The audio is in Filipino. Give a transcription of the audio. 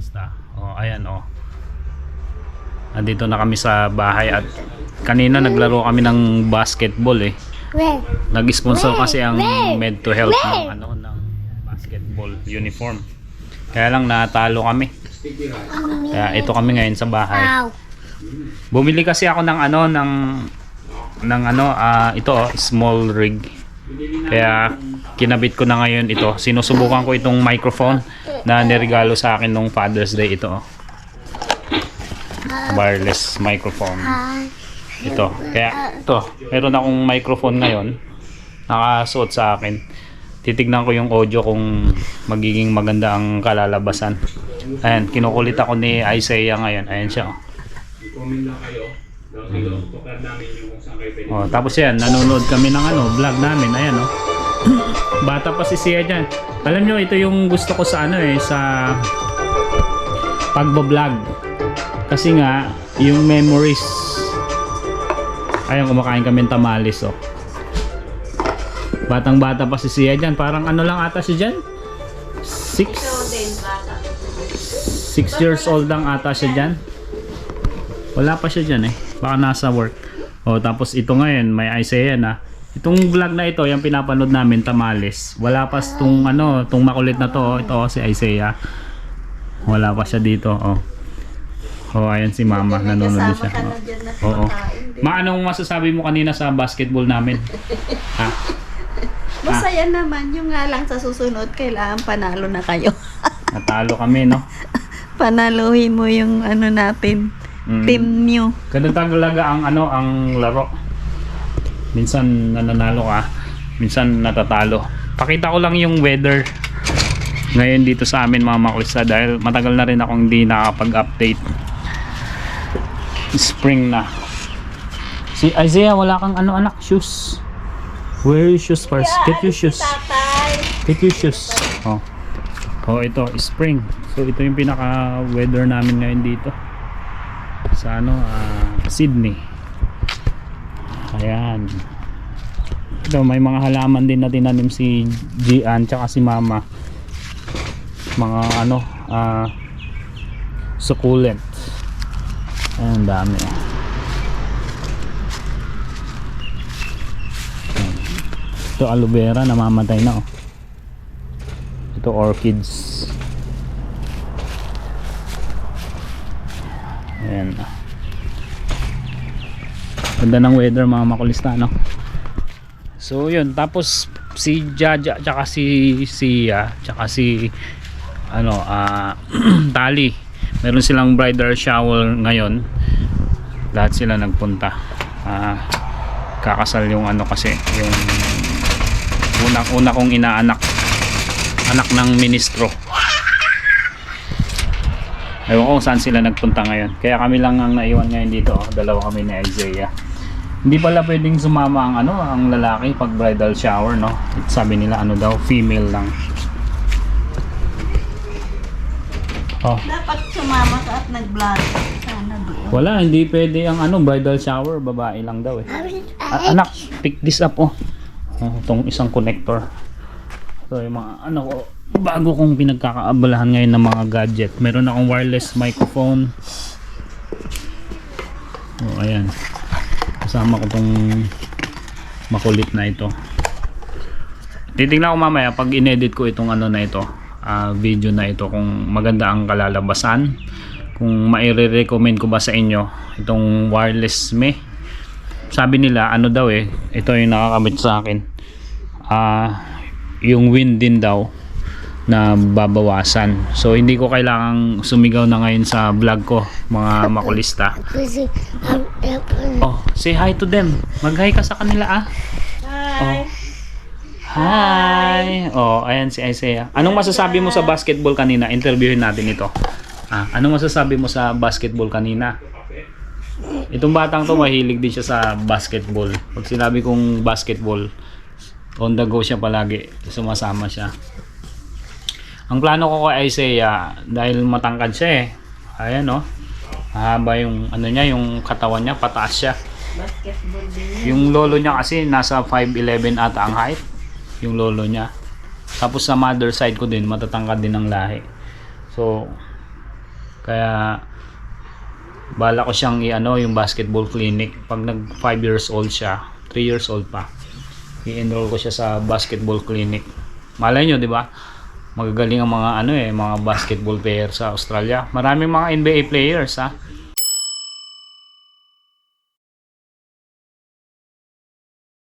makulista. Oh, ayan oh. Nandito na kami sa bahay at kanina naglaro kami ng basketball eh. Nag-sponsor kasi ang? Med to Health ng ano ng basketball uniform. Kaya lang natalo kami. Kaya ito kami ngayon sa bahay. Bumili kasi ako ng ano ng ng ano ah, ito oh, small rig. Kaya kinabit ko na ngayon ito. Sinusubukan ko itong microphone na niregalo sa akin nung Father's Day ito. oh. Wireless microphone. Ito. Kaya ito, meron akong microphone ngayon. Nakasuot sa akin. Titignan ko yung audio kung magiging maganda ang kalalabasan. Ayan, kinukulit ako ni Isaiah ngayon. Ayan siya. oh. Comment lang kayo. Pwede. Oh, tapos yan, nanonood kami ng ano, vlog namin. Ayan, oh. Bata pa si Sia dyan. Alam nyo, ito yung gusto ko sa ano eh, sa pagbablog. Kasi nga, yung memories. Ayan, kumakain kami ng tamales, oh. Batang bata pa si Sia dyan. Parang ano lang ata siya dyan? Six? Six years old lang ata siya dyan. Wala pa siya dyan eh. Baka nasa work. O tapos ito ngayon, may Isaiah na. Itong vlog na ito, yung pinapanood namin, Tamales. Wala pa tong ano, tong makulit na to. oh. Ito oh, si Isaiah. Wala pa siya dito. Oh. Oh, ayan si Mama. Nanonood din siya. Oh. Oo. Ma, anong masasabi mo kanina sa basketball namin? ha? Masaya naman. Yung nga lang sa susunod, kailangan panalo na kayo. Natalo kami, no? Panaluhin mo yung ano natin, Mm. team nyo. Ganun talaga ang ano ang laro. Minsan nananalo ka, minsan natatalo. Pakita ko lang yung weather ngayon dito sa amin mga makulista dahil matagal na rin akong hindi nakakapag-update. Spring na. Si Isaiah, wala kang ano anak, shoes. Wear your shoes first. Get your shoes. Get your shoes. Oh. Oh, ito, spring. So ito yung pinaka weather namin ngayon dito sa ano ah, Sydney ayan. Ito may mga halaman din na tinanim si Gian tsaka si Mama. Mga ano ah succulent. Ayan dami. Ito aloe vera namamatay na oh. Ito orchids. Ayan. Ganda ng weather mga makulista no. So yun, tapos si Jaja tsaka si Sia tsaka si ano ah Tali. Meron silang bridal shower ngayon. Lahat sila nagpunta. Ah kakasal yung ano kasi yung unang-una kong inaanak anak ng ministro Ewan ko saan sila nagpunta ngayon. Kaya kami lang ang naiwan ngayon dito. Dalawa kami ni Isaiah. Hindi pala pwedeng sumama ang ano, ang lalaki pag bridal shower, no? Sabi nila ano daw, female lang. Oh, Dapat sumama ka at. Sana doon. wala, hindi pwede ang ano, bridal shower, babae lang daw eh. A- anak, pick this up oh. oh itong isang connector. So yung mga ano ko, bago kong pinagkakaabalahan ngayon ng mga gadget. Meron akong wireless microphone. Oh, ayan. Kasama ko tong makulit na ito. Titignan ko mamaya pag inedit ko itong ano na ito, ah, video na ito kung maganda ang kalalabasan. Kung maire-recommend ko ba sa inyo itong wireless me. Sabi nila ano daw eh, ito yung nakakamit sa akin. Ah, yung wind din daw na babawasan. So hindi ko kailangang sumigaw na ngayon sa vlog ko, mga makulista. Um, Oh, say hi to them. Mag-hi ka sa kanila ah. Hi! Hi. Oh, ayan si Isaiah. Anong masasabi mo sa basketball kanina? Interviewin natin ito. Ah, anong masasabi mo sa basketball kanina? Itong batang to mahilig din siya sa basketball. Pag sinabi kong basketball, on the go siya palagi. Sumasama siya. Ang plano ko kay Isaiah, dahil matangkad siya eh. Ayan oh. Mahaba yung ano niya, yung katawan niya, pataas siya. Basketball din. Yung lolo niya kasi nasa 5'11 ata ang height. Yung lolo niya. Tapos sa mother side ko din, matatangkad din ang lahi. So, Kaya bala ko siyang i-ano yung basketball clinic pag nag 5 years old siya, 3 years old pa. I-enroll ko siya sa basketball clinic. Malay nyo, di ba? Magagaling ang mga ano eh, mga basketball player sa Australia. Maraming mga NBA players ha.